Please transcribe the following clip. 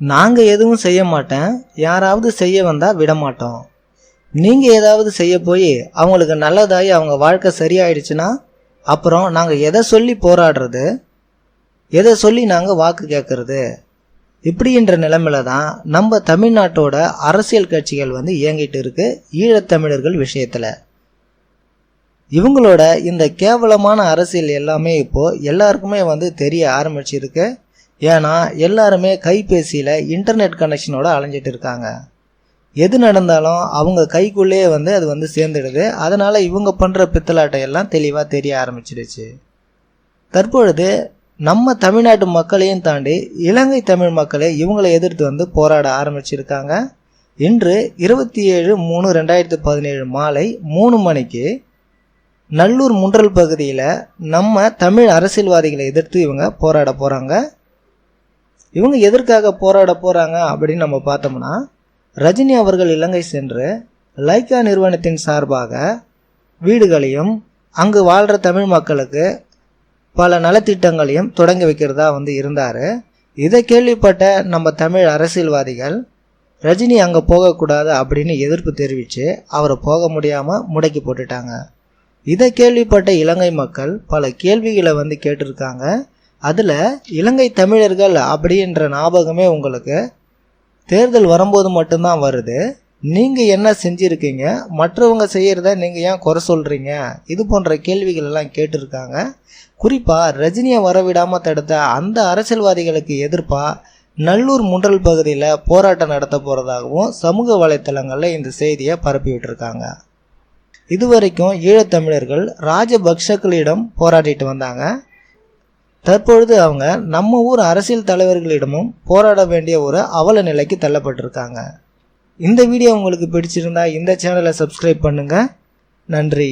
நாங்கள் எதுவும் செய்ய மாட்டேன். யாராவது செய்ய வந்தால் விட மாட்டோம். நீங்கள் ஏதாவது செய்ய போய் அவங்களுக்கு நல்லதாகி அவங்க வாழ்க்கை சரியாயிடுச்சுன்னா அப்புறம் நாங்கள் எதை சொல்லி போராடுறது? எதை சொல்லி நாங்கள் வாக்கு கேட்குறது இப்படின்ற நிலைமையில தான் நம்ம தமிழ்நாட்டோட அரசியல் கட்சிகள் வந்து இயங்கிட்டு இருக்கு ஈழத்தமிழர்கள் விஷயத்தில். இவங்களோட இந்த கேவலமான அரசியல் எல்லாமே இப்போது எல்லாருக்குமே வந்து தெரிய ஆரம்பிச்சிருக்கு. ஏன்னா எல்லாருமே கைபேசியில் இன்டர்நெட் கனெக்ஷனோட அலைஞ்சிட்டு இருக்காங்க. எது நடந்தாலும் அவங்க கைக்குள்ளேயே வந்து அது வந்து சேர்ந்துடுது. அதனால் இவங்க பண்ணுற பித்தலாட்டை எல்லாம் தெளிவாக தெரிய ஆரம்பிச்சிடுச்சு. தற்பொழுது நம்ம தமிழ்நாட்டு மக்களையும் தாண்டி இலங்கை தமிழ் மக்களே இவங்களை எதிர்த்து வந்து போராட ஆரம்பிச்சிருக்காங்க. இன்று இருபத்தி ஏழு மூணு ரெண்டாயிரத்தி பதினேழு மாலை மூணு மணிக்கு நல்லூர் முன்றல் பகுதியில் நம்ம தமிழ் அரசியல்வாதிகளை எதிர்த்து இவங்க போராட போகிறாங்க இவங்க எதற்காக போராட போகிறாங்க அப்படின்னு நம்ம பார்த்தோம்னா ரஜினி அவர்கள் இலங்கை சென்று லைக்கா நிறுவனத்தின் சார்பாக வீடுகளையும் அங்கு வாழ்கிற தமிழ் மக்களுக்கு பல நலத்திட்டங்களையும் தொடங்கி வைக்கிறதா வந்து இருந்தார். இதை கேள்விப்பட்ட நம்ம தமிழ் அரசியல்வாதிகள் ரஜினி அங்கே போகக்கூடாது அப்படின்னு எதிர்ப்பு தெரிவித்து அவரை போக முடியாமல் முடக்கி போட்டுட்டாங்க. இதை கேள்விப்பட்ட இலங்கை மக்கள் பல கேள்விகளை வந்து கேட்டிருக்காங்க. அதில் இலங்கை தமிழர்கள் அப்படின்ற ஞாபகமே உங்களுக்கு. தேர்தல் வரும்போது மட்டும்தான் வருது. நீங்கள் என்ன செஞ்சுருக்கீங்க? மற்றவங்க செய்கிறத நீங்கள் ஏன் குறை சொல்கிறீங்க இது போன்ற கேள்விகள் எல்லாம் கேட்டிருக்காங்க. குறிப்பாக ரஜினியை வரவிடாமல் தடுத்த அந்த அரசியல்வாதிகளுக்கு எதிர்ப்பாக நல்லூர் முன்றல் பகுதியில் போராட்டம் நடத்த போகிறதாகவும் சமூக வலைத்தளங்களில் இந்த செய்தியை பரப்பிவிட்டுருக்காங்க இதுவரைக்கும் ஈழத்தமிழர்கள் ராஜபக்ஷக்களிடம் போராடிட்டு வந்தாங்க. தற்பொழுது அவங்க நம்ம ஊர் அரசியல் தலைவர்களிடமும் போராட வேண்டிய ஒரு அவல நிலைக்கு தள்ளப்பட்டிருக்காங்க. இந்த வீடியோ உங்களுக்கு பிடிச்சிருந்தா இந்த சேனலை சப்ஸ்கிரைப் பண்ணுங்கள் நன்றி.